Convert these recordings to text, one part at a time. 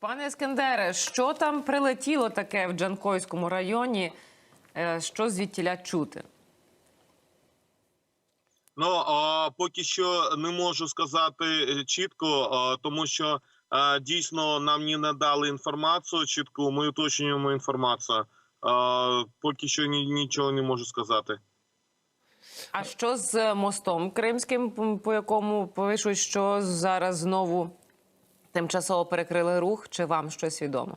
Пане Ескендере, що там прилетіло таке в Джанкойському районі? Е, Що звідтіля чути? Ну поки що не можу сказати е, чітко, тому що а, дійсно нам не надали інформацію чітку. Ми уточнюємо інформацію. Поки що ні, нічого не можу сказати. А що з мостом кримським, по якому пишуть, що зараз знову тимчасово перекрили рух? Чи вам щось відомо?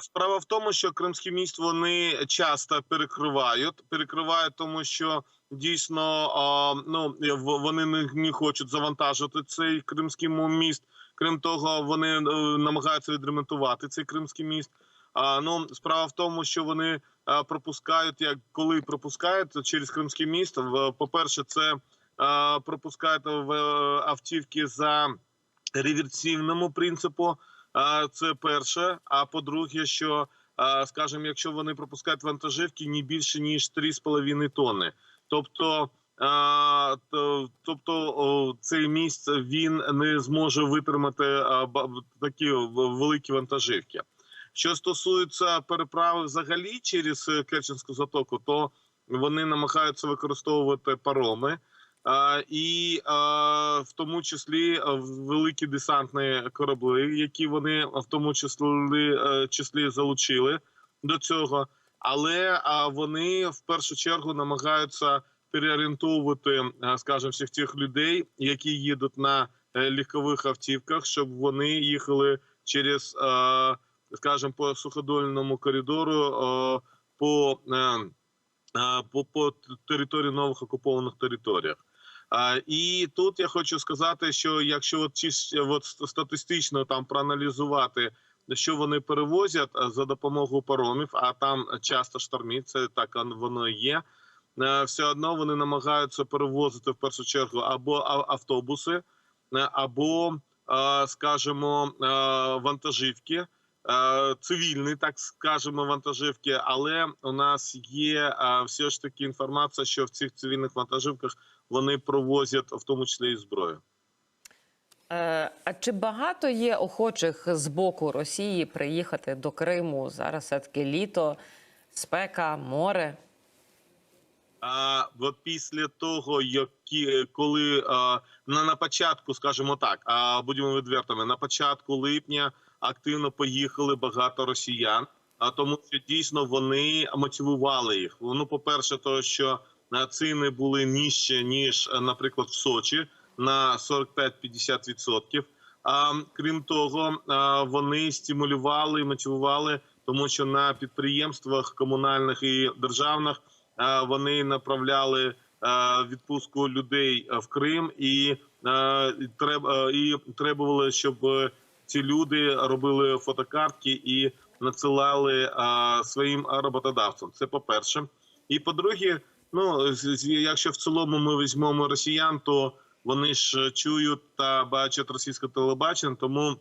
Справа в тому, що кримські міст вони часто перекривають. Перекривають, тому що дійсно ну вони не, не хочуть завантажити цей кримський міст. Крім того, вони е, намагаються відремонтувати цей кримський міст. А ну справа в тому, що вони пропускають, як коли пропускають через кримський міст. По перше, це пропускають в е, автівки за реверсивному принципу. Це перше. А по-друге, що скажімо, якщо вони пропускають вантажівки не більше ніж 3,5 тонни. Тобто, тобто цей міст він не зможе витримати такі великі вантажівки. Що стосується переправи взагалі через Керченську затоку, то вони намагаються використовувати пароми. І в тому числі великі десантні корабли, які вони в тому числі, е, числі залучили до цього. Але вони в першу чергу намагаються переорієнтовувати, е, скажімо, всіх тих людей, які їдуть на е, легкових автівках, щоб вони їхали через, скажімо, по суходольному коридору по, по, по території нових окупованих територіях. І тут я хочу сказати, що якщо от, от статистично там проаналізувати, що вони перевозять за допомогою паромів, а там часто штормить, це так воно є. е, Все одно вони намагаються перевозити в першу чергу або автобуси, е, або, скажімо, вантажівки, е, цивільні, так скажемо, вантажівки. Але у нас є все ж таки інформація, що в цих цивільних вантажівках вони провозять в тому числі і зброю. Е, А чи багато є охочих з боку Росії приїхати до Криму? Зараз все-таки літо, спека, море. А от після того, які коли а, на, на початку, скажімо так, а будемо відвертими, на початку липня активно поїхали багато росіян, а тому що дійсно вони мотивували їх. Ну, по перше, то що ціни були нижче ніж, наприклад, в Сочі на 45-50%. А крім того, вони стимулювали мотивували, тому що на підприємствах комунальних і державних вони направляли відпустку людей в Крим і треба і требували, щоб е, ці люди робили фотокартки і надсилали своїм роботодавцям. Це по перше. І по-друге, ну якщо в цілому ми візьмемо росіян, то вони ж чують та бачать російське телебачення, тому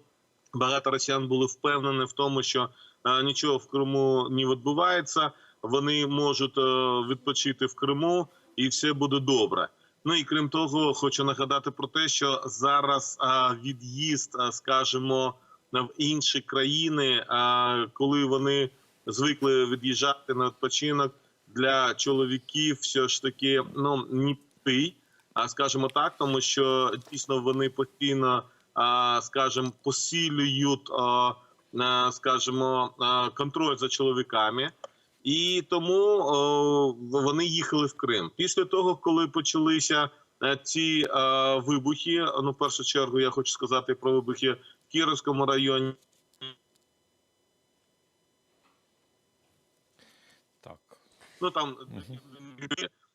багато росіян були впевнені в тому, що е, нічого в Криму не відбувається. Вони можуть е, відпочити в Криму, і все буде добре. Ну і крім того, хочу нагадати про те, що зараз е, від'їзд, е, скажімо, в інші країни, е, коли вони звикли від'їжджати на відпочинок для чоловіків, все ж таки ну не ти, а скажімо так, тому що дійсно вони постійно, скажімо, посилюють, скажімо, контроль за чоловіками. І тому о, вони їхали в Крим. Після того, коли почалися е, ці е, вибухи, ну в першу чергу я хочу сказати про вибухи в Кіровському районі. Так. Ну там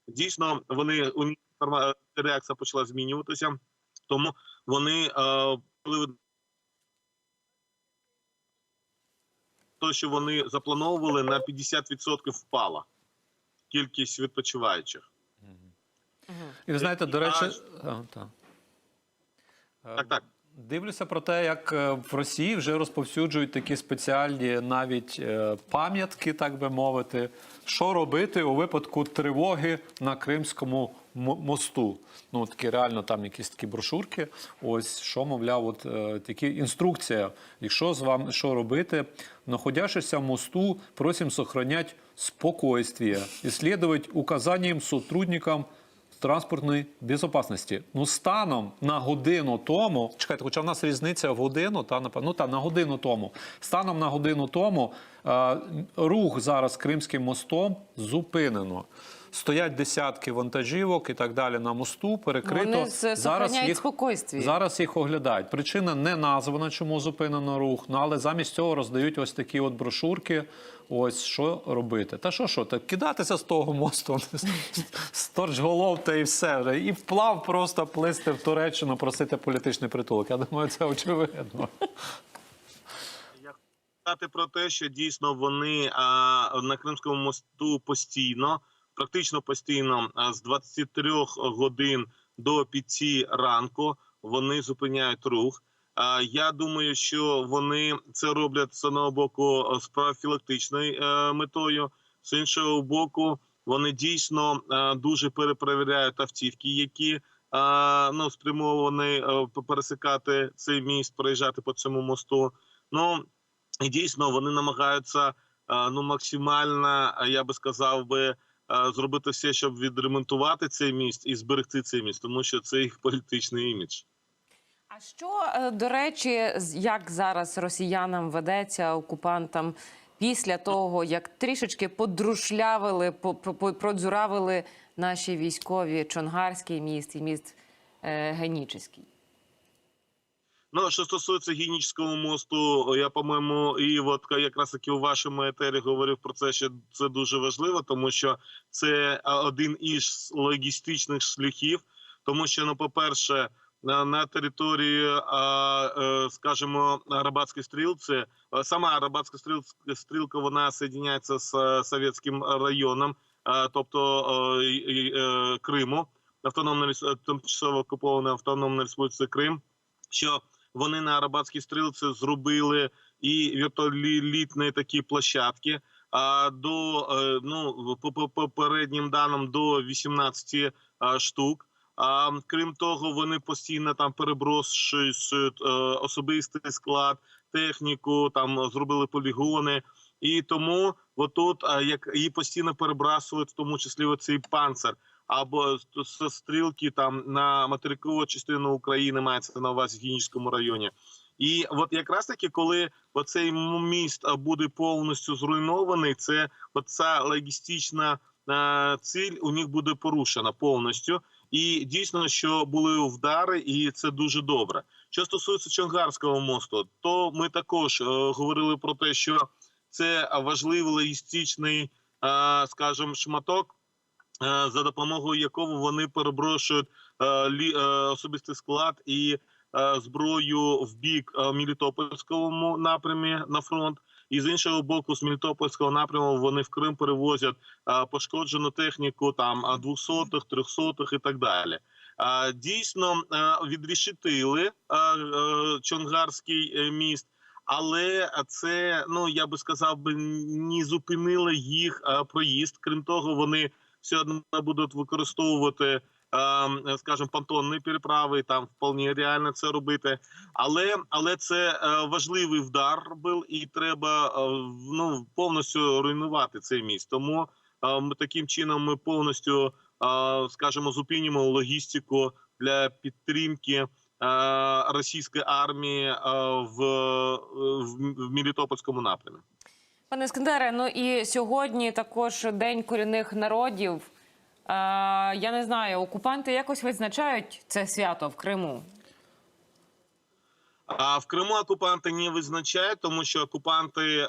дійсно вони у них реакція почала змінюватися, тому вони е, то, що вони заплановували, на 50% впала кількість відпочиваючих. І ви знаєте, до речі, а, так. Так, так. Дивлюся про те, як е, в Росії вже розповсюджують такі спеціальні навіть е, пам'ятки, так би мовити, що робити у випадку тривоги на Кримському мо- мосту. Ну такі реально там якісь такі брошурки. Ось що мовляв, от е, такі інструкція. Якщо з вами що робити, находящийся в мосту, просим сохранять спокойствие и следовать указаниям сотрудникам транспортної безопасності. Ну, станом на годину тому, чекайте, хоча в нас різниця в годину, та ну та на годину тому. Станом на годину тому е, рух зараз Кримським мостом зупинено. Стоять десятки вантажівок і так далі на мосту, перекрито. Вони з- сохраняють спокойствие. Зараз їх оглядають. Причина не названа, чому зупинено рух. Ну але замість цього роздають ось такі от брошурки. Ось що робити. Та що, що, так кидатися з того мосту, з торчголов та і все. вже. І вплав просто плисти в Туреччину, просити політичний притулок. Я думаю, це очевидно. сказати про те, що дійсно вони а, на Кримському мосту постійно, практично постійно, з 23 годин до 5 ранку вони зупиняють рух. Я думаю, що вони це роблять з одного боку з профілактичною е, метою, з іншого боку, вони дійсно е, дуже перепровіряють автівки, які е, ну спрямовані е, пересикати цей міст, проїжджати по цьому мосту. Ну і дійсно вони намагаються е, ну максимально, е, я би сказав би, е, зробити все, щоб відремонтувати цей міст і зберегти цей міст, тому що це їх політичний імідж. А що, е, до речі, як зараз росіянам ведеться окупантам після того, як трішечки подрушлявили, по- по- по- продзюравили наші військові Чонгарський міст і міст е, Генічеський? Ну що стосується гінічського мосту, я по-моєму, і от якраз таки у вашому етері говорив про це, що це дуже важливо, тому що це один із логістичних шляхів, тому що, ну, по-перше, на, на території, е, скажімо, Арабатської стрілці, сама Арабатська стріл- стрілка, вона соєдиняється з е, Совєтським районом, тобто е, Криму, автономна тимчасово окупована автономна республіка Крим. Що вони на Арабатській стрілці зробили і вертолітні такі площадки. А до е, ну по по- попереднім даним до 18 е, штук. А крім того, вони постійно там переброшують е, особистий склад, техніку, там зробили полігони. І тому отут, як її постійно перебрасують, в тому числі оцей панцир або з стрілки там на материкову частину України мається на увазі в Гінічському районі. І от якраз таки, коли оцей міст буде повністю зруйнований, це оця логістична ціль у них буде порушена повністю. І дійсно, що були вдари, і це дуже добре. Що стосується Чонгарського мосту, то ми також е, говорили про те, що це важливий логістичний, е, скажімо, шматок за допомогою якого вони переброшують е, е, особистий склад і е, зброю в бік е, Мелітопольському напрямі на фронт. І з іншого боку, з Мелітопольського напряму вони в Крим перевозять е, пошкоджену техніку, там е, двохсотих, трьохсотих і так далі. Е, Дійсно е, відрішитили е, е, Чонгарський е, міст, але це ну я би сказав би не зупинило їх е, проїзд. Крім того, вони все одно будуть використовувати, е, скажімо, понтонні переправи. Там вполне реально це робити. Але але це е, важливий вдар був, і треба е, ну повністю руйнувати цей міст. Тому ми таким чином ми повністю, скажімо, зупинимо логістику для підтримки. Російської армії в, в, в Мелітопольському напрямі. Пане Іскандере, ну і сьогодні також День корінних народів. Е, я не знаю, окупанти якось відзначають це свято в Криму. А в Криму окупанти не визначають, тому що окупанти е,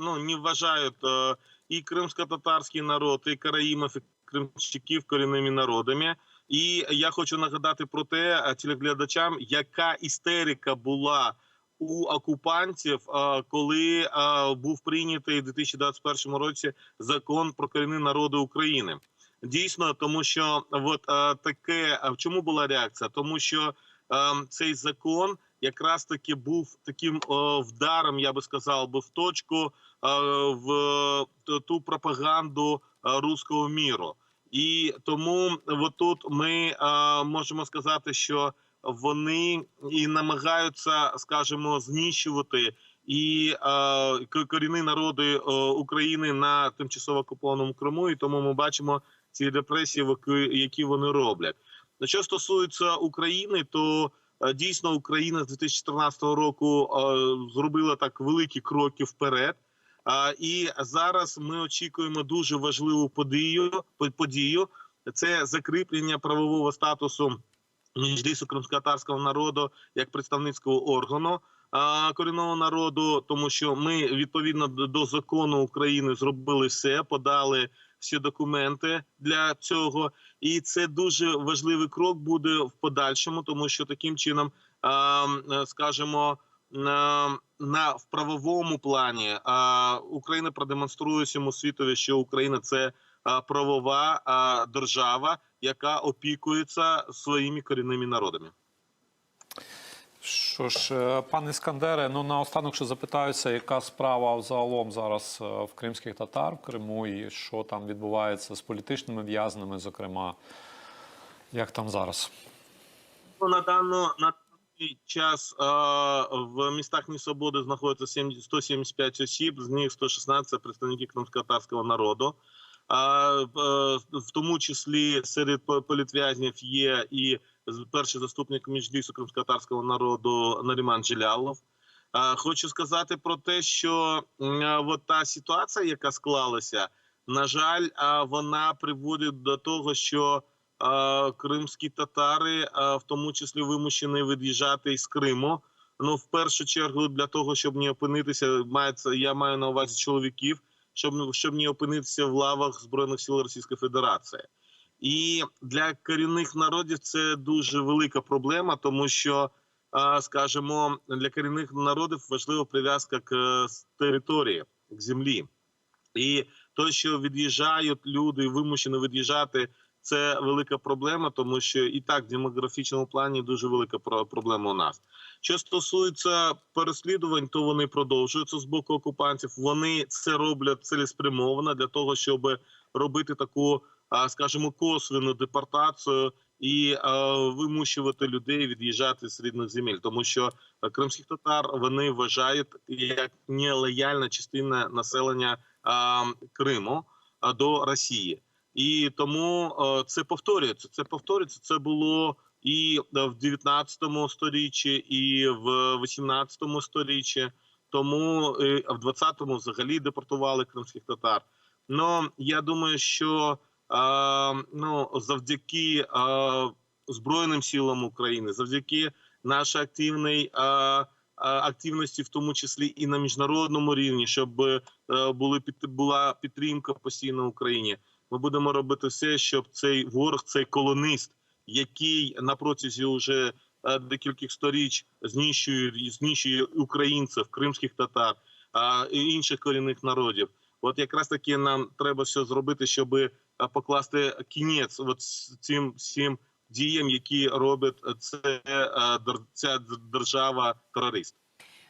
ну не вважають е, і кримсько-татарський народ, і караїмів, і кримчаків корінними народами. І я хочу нагадати про те телеглядачам, яка істерика була у окупантів, коли був прийнятий у 2021 році закон про корінні народи України. Дійсно, тому що от таке в чому була реакція? Тому що цей закон якраз таки був таким вдаром, я би сказав, би в точку в ту пропаганду руського міру. І тому отут ми можемо сказати, що вони і намагаються, скажімо, знищувати і к- корінні народи а, України на тимчасово окупованому Криму. І тому ми бачимо ці репресії, які- вони роблять. Ну, Що стосується України, то е, дійсно Україна з 2014 року е, зробила так великі кроки вперед. І зараз ми очікуємо дуже важливу подію. по- подію. Це закріплення правового статусу Меджлісу кримськотатарського народу як представницького органу корінного народу, тому що ми відповідно до, закону України зробили все, подали всі документи для цього, і це дуже важливий крок буде в подальшому, тому що таким чином, а, скажімо, на, на в правовому плані Україна продемонструє всьому світові, що Україна це правова держава, яка опікується своїми корінними народами. Що ж, е, пане Іскандере, ну наостанок ще запитаюся, яка справа загалом зараз е, в кримських татар в Криму, і що там відбувається з політичними в'язнями, зокрема, як там зараз? Ну, на дану на даний час е, в містах Несвободи знаходиться 70 175 осіб, з них 116 – це представники кримськотатарського народу. А в, е, тому числі серед політв'язнів є і перший заступник міжлісу кримськотатарського народу Наріман Джилялов. Хочу сказати про те, що от та ситуація, яка склалася, на жаль, вона приводить до того, що кримські татари, в тому числі вимушені від'їжджати із Криму. Ну, в першу чергу, для того, щоб не опинитися, мається я маю на увазі чоловіків, щоб щоб не опинитися в лавах збройних сил Російської Федерації. І для корінних народів це дуже велика проблема, тому що, скажімо, для корінних народів важлива прив'язка к території, к землі. І те, що від'їжджають люди, вимушені від'їжджати, це велика проблема, тому що і так в демографічному плані дуже велика проблема у нас. Що стосується переслідувань, то вони продовжуються з боку окупантів. Вони це роблять цілеспрямовано для того, щоб робити таку, скажімо, косвену депортацію і вимушувати людей від'їжджати з рідних земель, тому що кримських татар вони вважають як нелояльна частина населення Криму до Росії. І тому це повторюється. Це повторюється. Це було і е, в 19 сторіччі, і в 18 сторіччі. Тому е, а в 20-му взагалі депортували кримських татар. Ну я думаю, що е, ну завдяки е, збройним силам України, завдяки нашій активній е, активності, в тому числі і на міжнародному рівні, щоб е, були під була підтримка постійно Україні. Ми будемо робити все, щоб цей ворог, цей колонист, який на протязі уже е, декількох сторіч знищує знищує українців, кримських татар і інших корінних народів. От якраз таки нам треба все зробити, щоб е, покласти кінець от цим всім діям, які робить це е, ця держава терорист.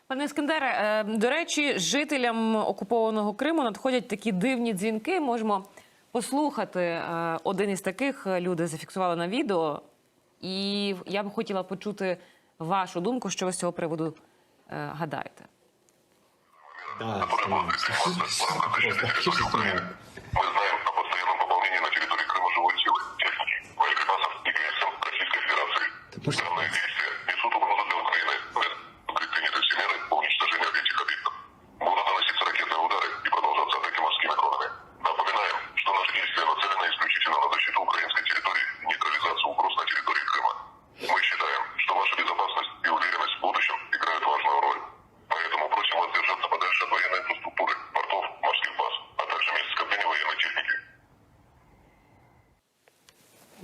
Пане Іскандере, е, до речі, жителям окупованого Криму надходять такі дивні дзвінки. Можемо послухати е, один із таких. Люди зафіксували на відео, і я б хотіла почути вашу думку, що ви з цього приводу е, гадаєте. Да, снимаем. Тише снимаем. Мы знаем о постоянном пополнении на территории Крыма живой силы, техники, боеприпасов и ГСМ Российской Федерации. может- Данные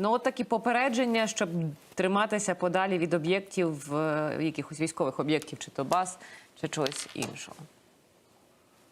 Ну, от такі попередження, щоб триматися подалі від об'єктів, е, якихось військових об'єктів, чи то баз, чи чогось іншого.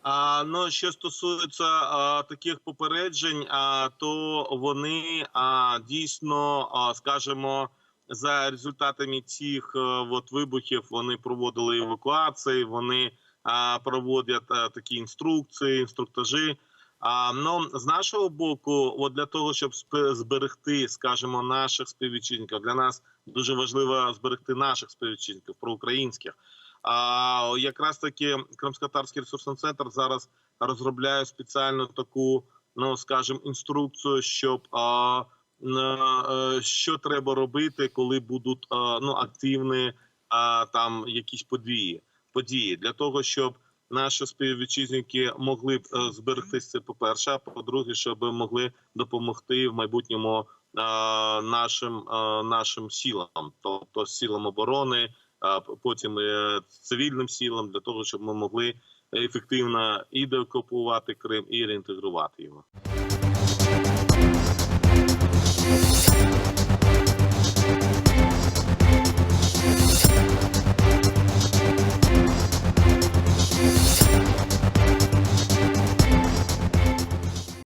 А ну що стосується а, таких попереджень, а то вони а, дійсно, а, скажімо, за результатами цих а, от вибухів вони проводили евакуації, вони а, проводять а, такі інструкції, інструктажі. А ну з нашого боку, от для того, щоб зберегти, скажімо, наших співвітчизників, для нас дуже важливо зберегти наших співвітчизників, проукраїнських. А якраз таки Кримсько-Татарський ресурсний центр зараз розробляє спеціальну таку, ну скажімо, інструкцію, щоб а, на, е, що треба робити, коли будуть а, ну активні а, там якісь події, події для того, щоб наші співвітчизники могли б е, зберегтися. Це по перше. А по-друге, щоб могли допомогти в майбутньому е, нашим е, нашим силам, тобто силам оборони, а потім цивільним силам, для того, щоб ми могли ефективно і деокупувати Крим, і реінтегрувати його.